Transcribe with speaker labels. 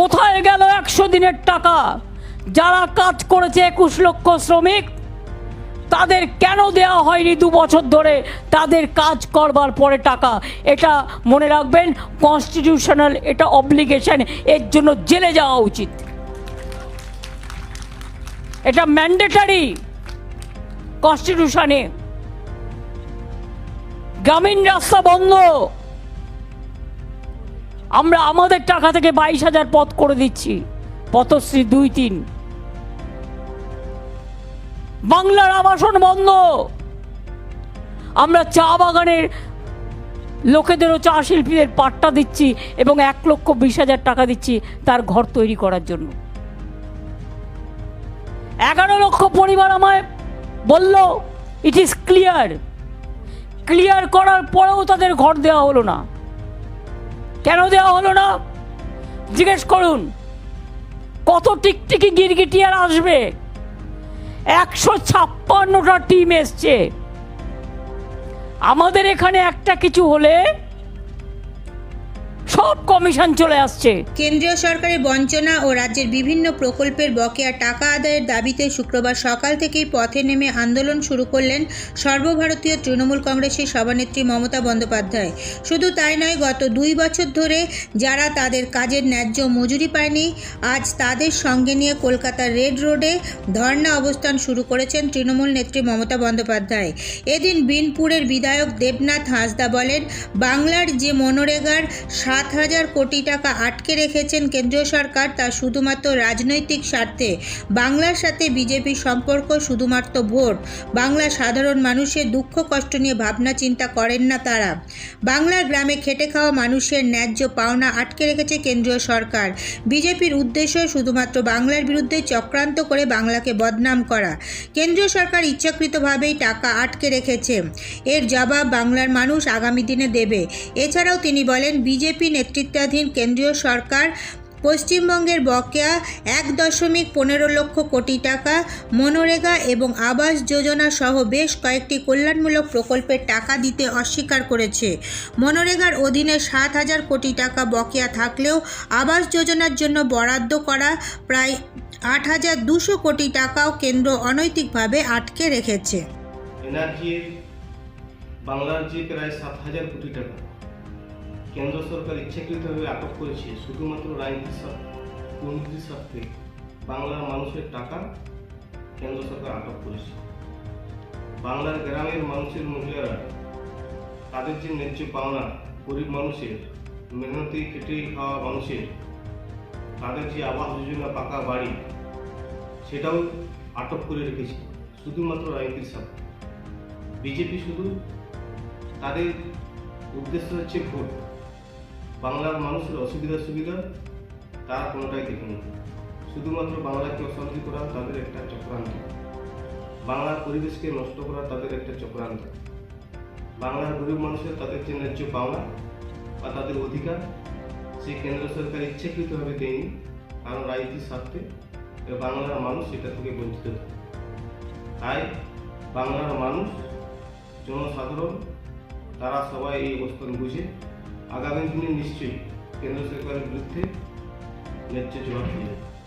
Speaker 1: কোথায় গেল একশো দিনের টাকা? যারা কাজ করেছে একুশ লক্ষ শ্রমিক, তাদের কেন দেওয়া হয়নি দু বছর ধরে? তাদের কাজ করবার পরে টাকা। এটা মনে রাখবেন কনস্টিটিউশনাল এটা অব্লিগেশন এর জন্য জেলে যাওয়া উচিত। এটা ম্যান্ডেটারি কনস্টিটিউশনে গ্রামীণ রাস্তা বন্ধ। আমরা আমাদের টাকা থেকে বাইশ হাজার পথ করে দিচ্ছি। পথশ্রী দুই তিন। বাংলার আবাসন বন্ধ। আমরা চা বাগানের লোকেদেরও চা শিল্পীদের পাট্টা দিচ্ছি এবং এক লক্ষ বিশ হাজার টাকা দিচ্ছি তার ঘর তৈরি করার জন্য। এগারো লক্ষ পরিবার আমায় বলল ইট ইজ ক্লিয়ার ক্লিয়ার করার পরেও তাদের ঘর দেওয়া হলো না। কেন দেওয়া হলো না? জিজ্ঞেস করুন। কত টিকটিকি গিরগিটিয়ার আসবে? একশো ছাপ্পান্নটা টিম এসছে। আমাদের এখানে একটা কিছু হলে সব কমিশন চলে আসছে।
Speaker 2: কেন্দ্রীয় সরকারের বঞ্চনা ও রাজ্যের বিভিন্ন প্রকল্পের বকেয়া টাকা আদায়ের দাবিতে শুক্রবার সকাল থেকেই পথে নেমে আন্দোলন শুরু করলেন সর্বভারতীয় তৃণমূল কংগ্রেসের সভানেত্রী মমতা বন্দ্যোপাধ্যায়। শুধু তাই নয়, গত দুই বছর ধরে যারা তাদের কাজের ন্যায্য মজুরি পায়নি, আজ তাদের সঙ্গে নিয়ে কলকাতার রেড রোডে ধর্ণা অবস্থান শুরু করেছেন তৃণমূল নেত্রী মমতা বন্দ্যোপাধ্যায়। এদিন বিনপুরের বিধায়ক দেবনাথ হাঁসদা বলেন, বাংলার যে মনরেগার, সাত হাজার কোটি টাকা আটকে রেখেছেন কেন্দ্রীয় সরকার, তা শুধুমাত্র রাজনৈতিক স্বার্থে। বাংলার সাথে বিজেপির সম্পর্ক শুধুমাত্র ভোট। বাংলার সাধারণ মানুষের দুঃখ, কষ্ট নিয়ে ভাবনা, চিন্তা করেন না তারা। বাংলার গ্রামে খেটে খাওয়া মানুষের ন্যায্য পাওনা আটকে রেখেছে কেন্দ্রীয় সরকার। বিজেপির উদ্দেশ্য শুধুমাত্র বাংলার বিরুদ্ধে চক্রান্ত করে বাংলাকে বদনাম করা। কেন্দ্রীয় সরকার ইচ্ছাকৃতভাবেই টাকা আটকে রেখেছে। এর জবাব বাংলার মানুষ আগামী দিনে দেবে। এছাড়াও তিনি বলেন, বিজেপি নেতৃত্বাধীন কেন্দ্রীয় সরকার পশ্চিমবঙ্গের বকেয়া এক দশমিক পনেরো লক্ষ কোটি টাকা, মনরেগা এবং আবাস যোজনা সহ বেশ কয়েকটি কল্যাণমূলক প্রকল্পের টাকা দিতে অস্বীকার করেছে। মনরেগার অধীনে সাত হাজার কোটি টাকা বকেয়া থাকলেও আবাস যোজনার জন্য বরাদ্দ করা প্রায় আট হাজার দুশো কোটি টাকাও কেন্দ্র অনৈতিকভাবে আটকে রেখেছে।
Speaker 3: বাংলার যে প্রায় সাত হাজার কোটি টাকা কেন্দ্র সরকার ইচ্ছাকৃতভাবে আটক করেছে শুধুমাত্র রাজনীতির দুর্নীতির স্বার্থে বাংলার মানুষের টাকা কেন্দ্র সরকার আটক করেছে। বাংলার গ্রামের মানুষের মহিলারা, তাদের যে ন্যায্য পাওনা, গরিব মানুষের মেহনতি, খেটে খাওয়া মানুষের, তাদের যে আবাস যোজনা পাকা বাড়ি, সেটাও আটক করে রেখেছে, শুধুমাত্র রাজনীতির স্বার্থে বিজেপি শুধু তাদের উদ্দেশ্য হচ্ছে ভোট। বাংলার মানুষের অসুবিধা সুবিধা তারা কোনোটাই দেখেনি শুধুমাত্র বাংলাকে অশান্তি করা তাদের একটা চক্রান্ত। বাংলার পরিবেশকে নষ্ট করা তাদের একটা চক্রান্ত। বাংলার গরিব মানুষের তাদের যে ন্যায্য পাওনা বা তাদের অধিকার, সেই কেন্দ্র সরকার ইচ্ছাকৃতভাবে দেয়নি, কারণ রাজনীতির স্বার্থে বাংলার মানুষ এটা থেকে বঞ্চিত। তাই বাংলার মানুষ, জনসাধারণ, তারা সবাই এই অবস্থান বুঝে আগামী দিনে নিশ্চয়ই কেন্দ্র সরকারের বিরুদ্ধে ন্যায্য জবাব দিয়ে যাবে।